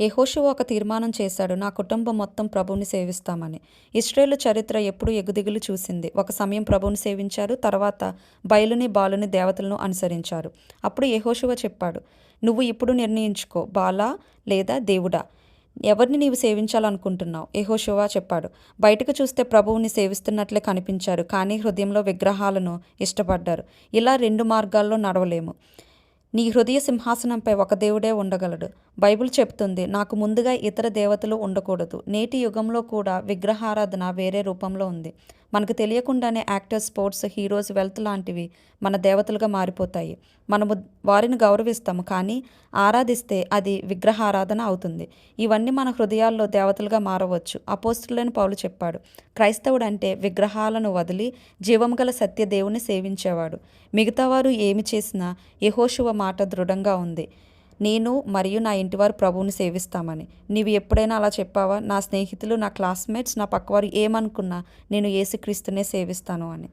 యెహోషువ ఒక తీర్మానం చేశాడు నా కుటుంబం మొత్తం ప్రభువుని సేవిస్తామని. ఇస్రాయేలు చరిత్ర ఎప్పుడూ ఎగుదిగులు చూసింది. ఒక సమయం ప్రభువుని సేవించారు తర్వాత బయలుని బాలుని దేవతలను అనుసరించారు. అప్పుడు యహోషువ చెప్పాడు నువ్వు ఇప్పుడు నిర్ణయించుకో బాలా లేదా దేవుడా? ఎవరిని నీవు సేవించాలనుకుంటున్నావు? యెహోషువ చెప్పాడు బయటకు చూస్తే ప్రభువుని సేవిస్తున్నట్లే కనిపించారు కానీ హృదయంలో విగ్రహాలను ఇష్టపడ్డారు. ఇలా రెండు మార్గాల్లో నడవలేము. నీ హృదయ సింహాసనంపై ఒక దేవుడే ఉండగలడు. బైబిల్ చెప్తుంది నాకు ముందుగా ఇతర దేవతలు ఉండకూడదు. నేటి యుగంలో కూడా విగ్రహారాధన వేరే రూపంలో ఉంది. మనకు తెలియకుండానే యాక్టర్స్ స్పోర్ట్స్ హీరోస్ వెల్త్ లాంటివి మన దేవతలుగా మారిపోతాయి. మనము వారిని గౌరవిస్తాము కానీ ఆరాధిస్తే అది విగ్రహారాధన అవుతుంది. ఇవన్నీ మన హృదయాల్లో దేవతలుగా మారవచ్చు. అపోస్తులని పౌలు చెప్పాడు క్రైస్తవుడు అంటే విగ్రహాలను వదిలి జీవం గల సత్యదేవుని సేవించేవాడు సేవించేవాడు. మిగతావారు ఏమి చేసినా యహోశివ మాట దృఢంగా ఉంది. నేను మరియు నా ఇంటివారు ప్రభువుని సేవిస్తామని. నీవు ఎప్పుడైనా అలా చెప్పావా? నా స్నేహితులు నా క్లాస్మేట్స్ నా పక్కవారు ఏమనుకున్నా నేను ఏసుక్రీస్తునే సేవిస్తాను అని.